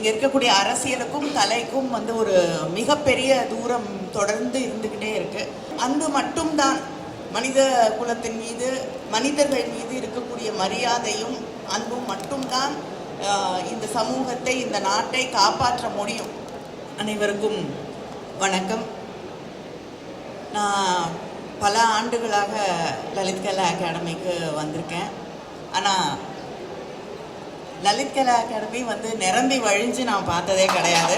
இங்கே இருக்கக்கூடிய அரசியலுக்கும் கலைக்கும் வந்து ஒரு மிகப்பெரிய தூரம் தொடர்ந்து இருந்துக்கிட்டே இருக்கு. அன்பு மட்டும்தான் மனித குலத்தின் மீது மனிதர்கள் மீது இருக்கக்கூடிய மரியாதையும் அன்பும் மட்டும்தான் இந்த சமூகத்தை இந்த நாட்டை காப்பாற்ற முடியும். அனைவருக்கும் வணக்கம். நான் பல ஆண்டுகளாக லலித் கலா அகாடமிக்கு வந்திருக்கேன். ஆனால் லலித் கலா அகாடமி வந்து நிரம்பி வழிஞ்சு நான் பார்த்ததே கிடையாது.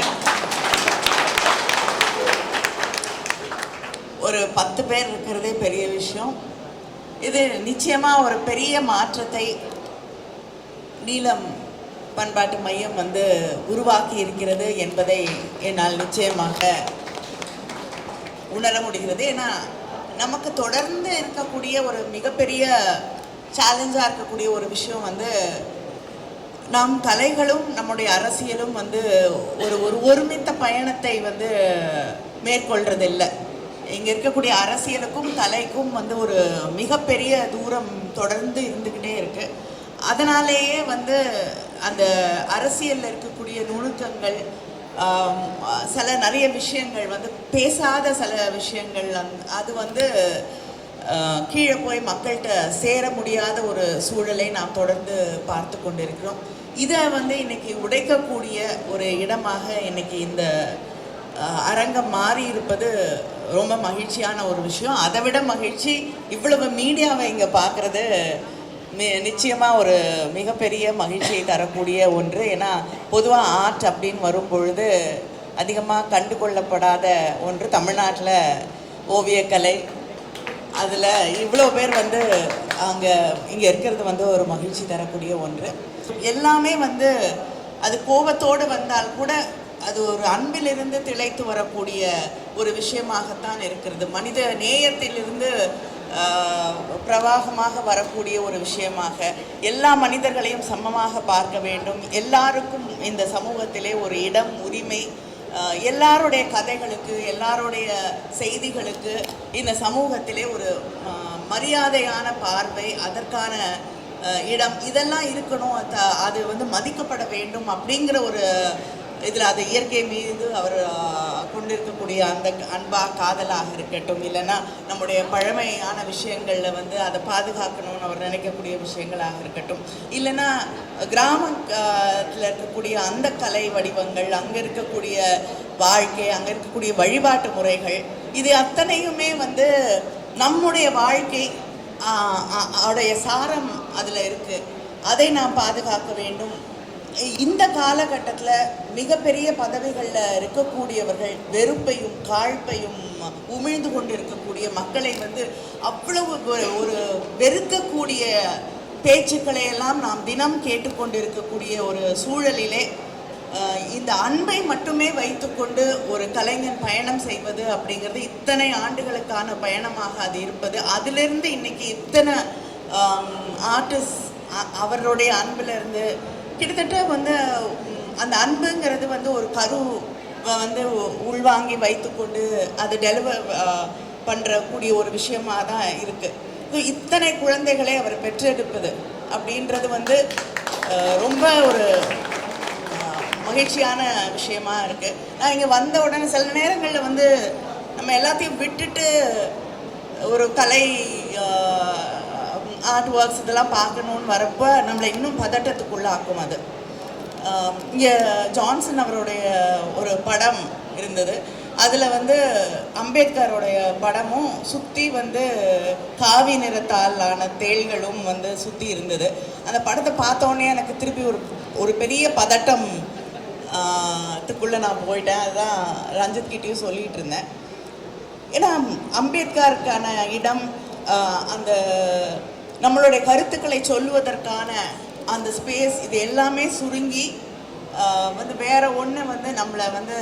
ஒரு பத்து பேர் இருக்கிறதே பெரிய விஷயம். இது நிச்சயமாக ஒரு பெரிய மாற்றத்தை நீளம் பண்பாட்டு மையம் வந்து உருவாக்கி இருக்கிறது என்பதை என்னால் நிச்சயமாக உணர முடிகிறது. ஏன்னா நமக்கு தொடர்ந்து இருக்கக்கூடிய ஒரு மிகப்பெரிய சேலஞ்சாக இருக்கக்கூடிய ஒரு விஷயம் வந்து நம் கலைகளும் நம்முடைய அரசியலும் வந்து ஒரு ஒரு ஒருமித்த பயணத்தை வந்து மேற்கொள்றதில்லை. இங்கே இருக்கக்கூடிய அரசியலுக்கும் கலைக்கும் வந்து ஒரு மிகப்பெரிய தூரம் தொடர்ந்து இருந்துக்கிட்டே இருக்கு. அதனாலேயே வந்து அந்த அரசியலில் இருக்கக்கூடிய நுணுக்கங்கள் சில நிறைய விஷயங்கள் வந்து பேசாத சில விஷயங்கள் அந்- அது வந்து கீழே போய் மக்கள்கிட்ட சேர முடியாத ஒரு சூழலை நாம் தொடர்ந்து பார்த்து கொண்டிருக்கிறோம். இதை வந்து இன்னைக்கு உடைக்கக்கூடிய ஒரு இடமாக இன்னைக்கு இந்த அரங்கம் மாறி இருப்பது ரொம்ப மகிழ்ச்சியான ஒரு விஷயம். அதை விட மகிழ்ச்சி இவ்வளவு மீடியாவை இங்கே பார்க்குறது நிச்சயமாக ஒரு மிகப்பெரிய மகிழ்ச்சியை தரக்கூடிய ஒன்று. ஏன்னா பொதுவாக ஆர்ட் அப்படின்னு வரும் பொழுது அதிகமாக கண்டுகொள்ளப்படாத ஒன்று தமிழ்நாட்டில் ஓவியக்கலை. அதில் இவ்வளோ பேர் வந்து அங்கே இங்கே இருக்கிறது வந்து ஒரு மகிழ்ச்சி தரக்கூடிய ஒன்று. எல்லாமே வந்து அது கோபத்தோடு வந்தால் கூட அது ஒரு அன்பிலிருந்து திளைத்து வரக்கூடிய ஒரு விஷயமாகத்தான் இருக்கிறது. மனித நேயத்திலிருந்து பிரவாகமாக வரக்கூடிய ஒரு விஷயமாக எல்லா மனிதர்களையும் சமமாக பார்க்க வேண்டும். எல்லாருக்கும் இந்த சமூகத்திலே ஒரு இடம் உரிமை எல்லாருடைய கதைகளுக்கு எல்லாருடைய செய்திகளுக்கு இந்த சமூகத்திலே ஒரு மரியாதையான பார்வை அதற்கான இடம் இதெல்லாம் இருக்கணும் அது வந்து மதிக்கப்பட வேண்டும் அப்படிங்கிற ஒரு இதில் அது இயற்கை மீது அவர் கொண்டிருக்கக்கூடிய அந்த அன்பா காதலாக இருக்கட்டும் இல்லைன்னா நம்முடைய பழமையான விஷயங்களில் வந்து அதை பாதுகாக்கணும்னு அவர் நினைக்கக்கூடிய விஷயங்களாக இருக்கட்டும். இல்லைன்னா கிராமத்தில் இருக்கக்கூடிய அந்த கலை வடிவங்கள் அங்கே இருக்கக்கூடிய வாழ்க்கை அங்கே இருக்கக்கூடிய வழிபாட்டு முறைகள் இது அத்தனையுமே வந்து நம்முடைய வாழ்க்கை அவருடைய உடைய சாரம் அதில் இருக்குது அதை நாம் பாதுகாக்க வேண்டும். இந்த காலகட்டத்தில் மிகப்பெரிய பதவிகளில் இருக்கக்கூடியவர்கள் வெறுப்பையும் காழ்ப்பையும் உமிழ்ந்து கொண்டு இருக்கக்கூடிய மக்களை வந்து அவ்வளவு ஒரு- ஒரு வெறுக்கக்கூடிய பேச்சுக்களை எல்லாம் நாம் தினம் கேட்டுக்கொண்டிருக்கக்கூடிய ஒரு சூழலிலே இந்த அன்பை மட்டுமே வைத்துக்கொண்டு ஒரு கலைஞன் பயணம் செய்வது அப்படிங்கிறது இத்தனை ஆண்டுகளுக்கான பயணமாக அது இருப்பது. அதிலிருந்து இன்னைக்கு இத்தனை ஆர்டிஸ்ட் அவருடைய அன்பிலிருந்து இருந்து கிட்டத்தட்ட வந்து அந்த அன்புங்கிறது வந்து ஒரு கரு வந்து உள்வாங்கி வைத்துக்கொண்டு அது டெலிவர் பண்ணுறக்கூடிய ஒரு விஷயமா தான் இருக்குது இத்தனை குழந்தைகளை அவர் பெற்றெடுப்பது அப்படின்றது வந்து ரொம்ப ஒரு மகிழ்ச்சியான விஷயமா இருக்குது நான் இங்கே வந்த உடனே சில நேரங்களில் வந்து நம்ம எல்லாத்தையும் விட்டுட்டு ஒரு கலை ஆர்ட் ஒர்க்ஸ் இதெல்லாம் பார்க்கணுன்னு வரப்போ நம்மளை இன்னும் பதட்டத்துக்குள்ளாக்கும் அது. இங்கே ஜான்சன் அவருடைய ஒரு படம் இருந்தது. அதில் வந்து அம்பேத்கருடைய படமும் சுற்றி வந்து காவி நிறத்தால் ஆன தேள்களும் வந்து சுற்றி இருந்தது. அந்த படத்தை பார்த்தோன்னே எனக்கு திருப்பி ஒரு ஒரு பெரிய பதட்டம் த்துக்குள்ளே நான் போயிட்டேன். அதுதான் ரஞ்சித் கிட்டேயும் சொல்லிகிட்டு இருந்தேன். ஏன்னா அம்பேத்கருக்கான இடம் அந்த நம்மளுடைய கருத்துக்களை சொல்லுவதற்கான அந்த ஸ்பேஸ் இது எல்லாமே சுருங்கி வந்து வேற ஒன்று வந்து நம்மளை வந்து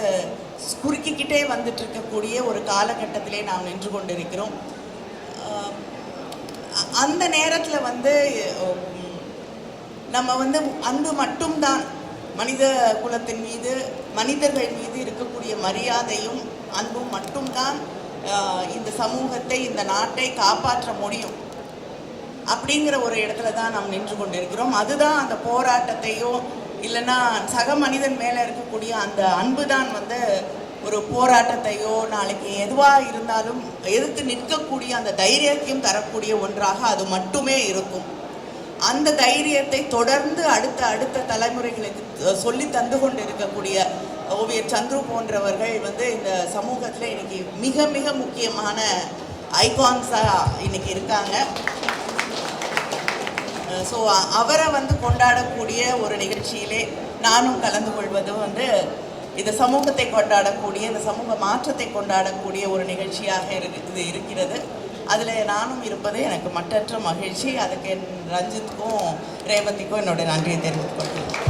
குறுக்கிக்கிட்டே வந்துட்டு இருக்கக்கூடிய ஒரு காலகட்டத்திலே நாம் நின்று கொண்டிருக்கிறோம். அந்த நேரத்தில் வந்து நம்ம வந்து அன்பு மட்டும்தான். மனித குலத்தின் மீது மனிதர்கள் மீது இருக்கக்கூடிய மரியாதையும் அன்பும் மட்டும்தான் இந்த சமூகத்தை இந்த நாட்டை காப்பாற்ற முடியும். அப்படிங்கிற ஒரு இடத்துல தான் நாம் நின்று கொண்டிருக்கிறோம். அதுதான் அந்த போராட்டத்தையும் இல்லைன்னா சக மனிதன் மேலே இருக்கக்கூடிய அந்த அன்பு தான் வந்து ஒரு போராட்டத்தையோ நாளைக்கு எதுவாக இருந்தாலும் எதிர்த்து நிற்கக்கூடிய அந்த தைரியத்தையும் தரக்கூடிய ஒன்றாக அது மட்டுமே இருக்கும். அந்த தைரியத்தை தொடர்ந்து அடுத்த அடுத்த தலைமுறைகளுக்கு சொல்லி தந்து கொண்டு இருக்கக்கூடிய ஓவியர் சந்துரு போன்றவர்கள் வந்து இந்த சமூகத்தில் இன்னைக்கு மிக மிக முக்கியமான ஐகான்ஸாக இன்னைக்கு இருக்காங்க. ஸோ அவரை வந்து கொண்டாடக்கூடிய ஒரு நிகழ்ச்சியிலே நானும் கலந்து கொள்வது வந்து இந்த சமூகத்தை கொண்டாடக்கூடிய இந்த சமூக மாற்றத்தை கொண்டாடக்கூடிய ஒரு நிகழ்ச்சியாக இது இருக்கிறது. அதில் நானும் இருப்பது எனக்கு மற்றற்ற மகிழ்ச்சி. அதுக்கு என் ரஞ்சித்துக்கும் ரேவதிக்கும் என்னுடைய நன்றியை தெரிவித்துக் கொள்கிறேன்.